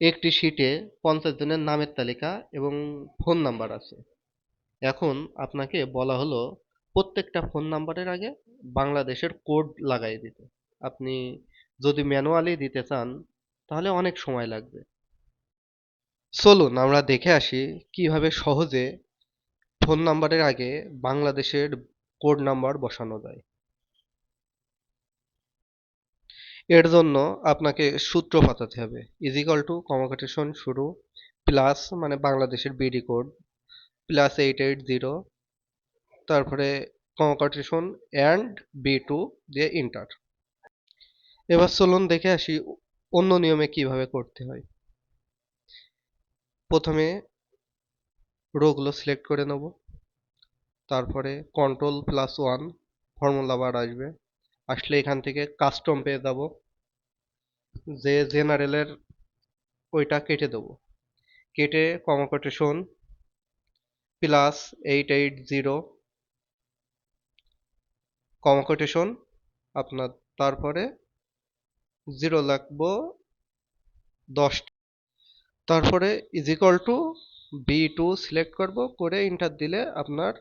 একটি শিটে পঞ্চাশ জনের নামের তালিকা এবং ফোন নাম্বার আছে। এখন আপনাকে বলা হলো প্রত্যেকটা ফোন নাম্বারের আগে বাংলাদেশের কোড লাগাই দিতে। আপনি যদি ম্যানুয়ালি দিতে চান, তাহলে অনেক সময় লাগবে। চলুন আমরা দেখে আসি কীভাবে সহজে ফোন নাম্বারের আগে বাংলাদেশের কোড নাম্বার বসানো যায়। এর জন্য আপনাকে সূত্র পাতাতে হবে। ইজিক্যাল টু কমোকেটেশন শুরু প্লাস মানে বাংলাদেশের BD code plus eight eight zero তারপরে কমোকেটেশন অ্যান্ড বি টু দিয়ে ইন্টার এবার চলুন দেখে আসি অন্য নিয়মে কীভাবে করতে হয়। প্রথমে রোগুলো সিলেক্ট করে নেব, তারপরে control plus one formula bar আসবে। আসলে এখান থেকে কাস্টম পেয়ে যাব। যে জেনারেলের ওইটা কেটে দেবো। কেটে concatenation plus eight eight zero concatenation আপনার তারপরে জিরো লাগবো দশ। তারপরে is two B two select করব, করে ইন্টার দিলে আপনার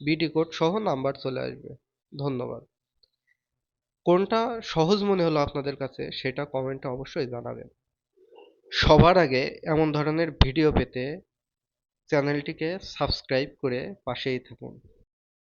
বিডি কোড সহ নাম্বার চলে আসবে। ধন্যবাদ। কোনটা সহজ মনে হলো আপনাদের কাছে সেটা কমেন্টে অবশ্যই জানাবেন। সবার আগে এমন ধরনের ভিডিও পেতে চ্যানেলটিকে সাবস্ক্রাইব করে পাশেই থাকুন।